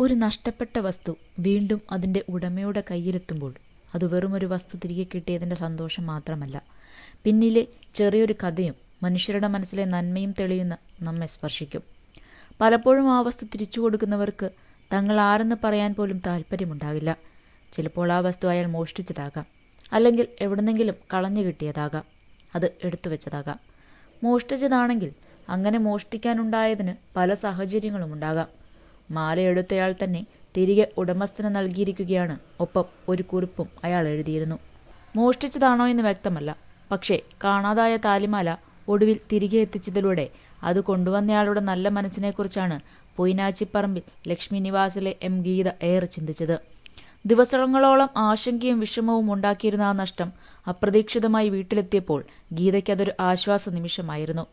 ഒരു നഷ്ടപ്പെട്ട വസ്തു വീണ്ടും അതിന്റെ ഉടമയുടെ കയ്യിലെത്തുമ്പോൾ അത് വെറുമൊരു വസ്തു തിരികെ കിട്ടിയതിന്റെ സന്തോഷം മാത്രമല്ല. പിന്നിലെ ചെറിയൊരു കഥയും മനുഷ്യരുടെ മനസ്സിലെ നന്മയും തെളിയുന്ന നമ്മെ സ്പർശിക്കും. പലപ്പോഴും ആ വസ്തു തിരിച്ചു കൊടുക്കുന്നവർക്ക് തങ്ങൾ ആരെന്ന് പറയാൻ പോലും താല്പര്യമുണ്ടാകില്ല ചിലപ്പോൾ ആ വസ്തു അയാൾ മോഷ്ടിച്ചതാകാം. അല്ലെങ്കിൽ എവിടുന്നെങ്കിലും കളഞ്ഞു കിട്ടിയതാകാം. അത് എടുത്തു വെച്ചതാകാം. മോഷ്ടിച്ചതാണെങ്കിൽ അങ്ങനെ മോഷ്ടിക്കാനുണ്ടായതിന് പല സാഹചര്യങ്ങളും ഉണ്ടാകാം. മാലയെടുത്തയാൾ തന്നെ തിരികെ ഉടമസ്ഥന് നൽകിയിരിക്കുകയാണ്. ഒപ്പം ഒരു കുറിപ്പും അയാൾ എഴുതിയിരുന്നു. മോഷ്ടിച്ചതാണോ എന്ന് വ്യക്തമല്ല. പക്ഷേ കാണാതായ താലിമാല ഒടുവിൽ തിരികെ എത്തിച്ചതിലൂടെ അത് കൊണ്ടുവന്നയാളുടെ നല്ല മനസ്സിനെക്കുറിച്ചാണ് പൊയ്നാച്ചിപ്പറമ്പിൽ ലക്ഷ്മി നിവാസിലെ എം ഗീത ഏറെ ചിന്തിച്ചത്. ദിവസങ്ങളോളം ആശങ്കയും വിഷമവും ഉണ്ടാക്കിയിരുന്ന ആ നഷ്ടം അപ്രതീക്ഷിതമായി വീട്ടിലെത്തിയപ്പോൾ ഗീതയ്ക്കതൊരു ആശ്വാസ നിമിഷമായിരുന്നു.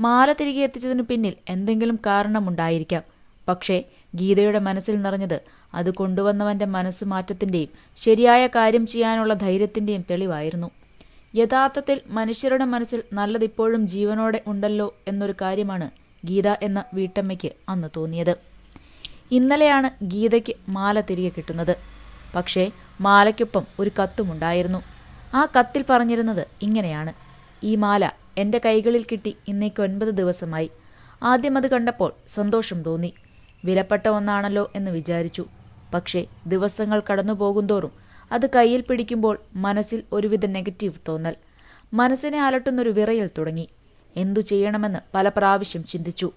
മാല തിരികെ എത്തിച്ചതിനു പിന്നിൽ എന്തെങ്കിലും കാരണമുണ്ടായിരിക്കാം. പക്ഷേ ഗീതയുടെ മനസ്സിൽ നിറഞ്ഞത് അത് കൊണ്ടുവന്നവന്റെ മനസ്സ് മാറ്റത്തിന്റെയും ശരിയായ കാര്യം ചെയ്യാനുള്ള ധൈര്യത്തിന്റെയും തെളിവായിരുന്നു. യഥാർത്ഥത്തിൽ മനുഷ്യരുടെ മനസ്സിൽ നല്ലതിപ്പോഴും ജീവനോടെ ഉണ്ടല്ലോ എന്നൊരു കാര്യമാണ് ഗീത എന്ന വീട്ടമ്മയ്ക്ക് അന്ന് തോന്നിയത്. ഇന്നലെയാണ് ഗീതയ്ക്ക് മാല തിരികെ കിട്ടുന്നത്. പക്ഷേ മാലയ്ക്കൊപ്പം ഒരു കത്തുമുണ്ടായിരുന്നു. ആ കത്തിൽ പറഞ്ഞിരുന്നത് ഇങ്ങനെയാണ്. ഈ മാല എന്റെ കൈകളിൽ കിട്ടി ഇന്നേക്ക് ഒൻപത് ദിവസമായി. ആദ്യം അത് കണ്ടപ്പോൾ സന്തോഷം തോന്നി. വിലപ്പെട്ട ഒന്നാണല്ലോ എന്ന് വിചാരിച്ചു. പക്ഷേ ദിവസങ്ങൾ കടന്നു പോകുന്തോറും അത് കയ്യിൽ പിടിക്കുമ്പോൾ മനസ്സിൽ ഒരുവിധ നെഗറ്റീവ് തോന്നൽ. മനസ്സിനെ അലട്ടുന്നൊരു വിറയൽ തുടങ്ങി. എന്തു ചെയ്യണമെന്ന് പല പ്രാവശ്യം ചിന്തിച്ചു.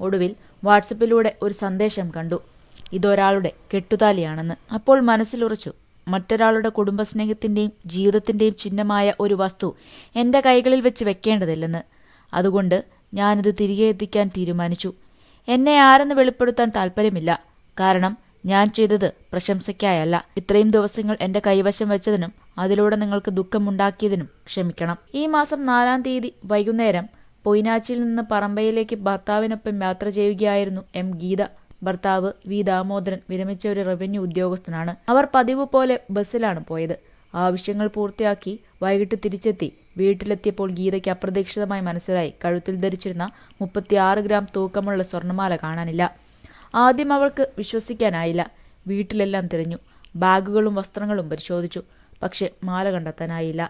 ഒടുവിൽ വാട്സപ്പിലൂടെ ഒരു സന്ദേശം കണ്ടു. ഇതൊരാളുടെ കെട്ടുതാലിയാണെന്ന്. അപ്പോൾ മനസ്സിലുറച്ചു. മറ്റൊരാളുടെ കുടുംബസ്നേഹത്തിന്റെയും ജീവിതത്തിന്റെയും ചിഹ്നമായ ഒരു വസ്തു എന്റെ കൈകളിൽ വെച്ച് വെക്കേണ്ടതില്ലെന്ന്. അതുകൊണ്ട് ഞാനിത് തിരികെ എത്തിക്കാൻ തീരുമാനിച്ചു. എന്നെ ആരെന്ന് വെളിപ്പെടുത്താൻ താല്പര്യമില്ല കാരണം ഞാൻ ചെയ്തത് പ്രശംസയ്ക്കായല്ല. ഇത്രയും ദിവസങ്ങൾ എന്റെ കൈവശം വെച്ചതിനും അതിലൂടെ നിങ്ങൾക്ക് ദുഃഖമുണ്ടാക്കിയതിനും ക്ഷമിക്കണം. ഈ മാസം നാലാം തീയതി വൈകുന്നേരം പൊയ്നാച്ചിയിൽ നിന്ന് പറമ്പയിലേക്ക് ഭർത്താവിനൊപ്പം യാത്ര ചെയ്യുകയായിരുന്നു എം ഗീത. ഭർത്താവ് വി ദാമോദരൻ വിരമിച്ച ഒരു റവന്യൂ ഉദ്യോഗസ്ഥനാണ്. അവർ പതിവ് പോലെ ബസ്സിലാണ് പോയത്. ആവശ്യങ്ങൾ പൂർത്തിയാക്കി വൈകിട്ട് തിരിച്ചെത്തി. വീട്ടിലെത്തിയപ്പോൾ ഗീതയ്ക്ക് അപ്രതീക്ഷിതമായി മനസ്സിലായി. കഴുത്തിൽ ധരിച്ചിരുന്ന മുപ്പത്തിയാറ് ഗ്രാം തൂക്കമുള്ള സ്വർണമാല കാണാനില്ല. ആദ്യം അവൾക്ക് വിശ്വസിക്കാനായില്ല. വീട്ടിലെല്ലാം തിരഞ്ഞു. ബാഗുകളും വസ്ത്രങ്ങളും പരിശോധിച്ചു. പക്ഷെ മാല കണ്ടെത്താനായില്ല.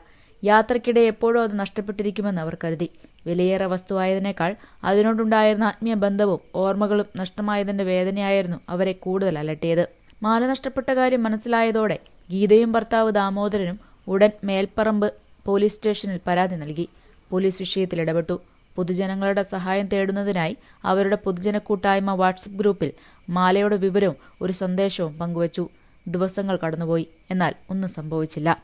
യാത്രക്കിടെ എപ്പോഴോ അത് നഷ്ടപ്പെട്ടിരിക്കുമെന്ന് അവർ കരുതി. വിലയേറെ വസ്തുവായതിനേക്കാൾ അതിനോടുണ്ടായിരുന്ന ആത്മീയ ബന്ധവും ഓർമ്മകളും നഷ്ടമായതിന്റെ വേദനയായിരുന്നു അവരെ കൂടുതൽ അലട്ടിയത്. മാല നഷ്ടപ്പെട്ട കാര്യം മനസ്സിലായതോടെ ഗീതയും ഭർത്താവ് ദാമോദരനും ഉടൻ മേൽപ്പറമ്പ് പോലീസ് സ്റ്റേഷനിൽ പരാതി നൽകി. പോലീസ് വിഷയത്തിൽ ഇടപെട്ടു. പൊതുജനങ്ങളുടെ സഹായം തേടുന്നതിനായി അവരുടെ പൊതുജന കൂട്ടായ്മ വാട്സപ്പ് ഗ്രൂപ്പിൽ മാലയുടെ വിവരവും ഒരു സന്ദേശവും പങ്കുവച്ചു. ദിവസങ്ങൾ കടന്നുപോയി. എന്നാൽ ഒന്നും സംഭവിച്ചില്ല.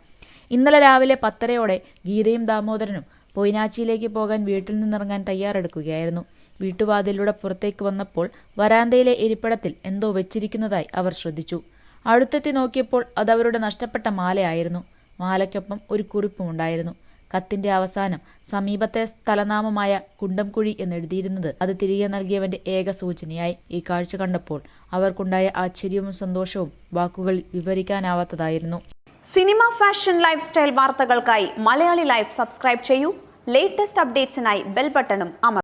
ഇന്നലെ രാവിലെ പത്തരയോടെ ഗീതയും ദാമോദരനും പൊയിനാച്ചിയിലേക്ക് പോകാൻ വീട്ടിൽ നിന്നിറങ്ങാൻ തയ്യാറെടുക്കുകയായിരുന്നു. വീട്ടുവാതിലൂടെ പുറത്തേക്ക് വന്നപ്പോൾ വരാന്തയിലെ ഇരിപ്പിടത്തിൽ എന്തോ വെച്ചിരിക്കുന്നതായി അവർ ശ്രദ്ധിച്ചു. അടുത്തെത്തി നോക്കിയപ്പോൾ അത് അവരുടെ നഷ്ടപ്പെട്ട മാലയായിരുന്നു. മാലയ്ക്കൊപ്പം ഒരു കുറിപ്പും ഉണ്ടായിരുന്നു കത്തിന്റെ അവസാനം സമീപത്തെ സ്ഥലനാമമായ കുണ്ടംകുഴി എന്നെഴുതിയിരുന്നത് അത് തിരികെ നൽകിയവന്റെ ഏക സൂചനയായി. ഈ കാഴ്ച കണ്ടപ്പോൾ അവർക്കുണ്ടായ ആശ്ചര്യവും സന്തോഷവും വാക്കുകളിൽ വിവരിക്കാനാവാത്തതായിരുന്നു. സിനിമ ഫാഷൻ ലൈഫ് സ്റ്റൈൽ വാർത്തകൾക്കായി മലയാളി ലൈഫ് സബ്സ്ക്രൈബ് ചെയ്യൂ. ലേറ്റസ്റ്റ് അപ്ഡേറ്റ്സിനായി ബെൽ ബട്ടണും അമർ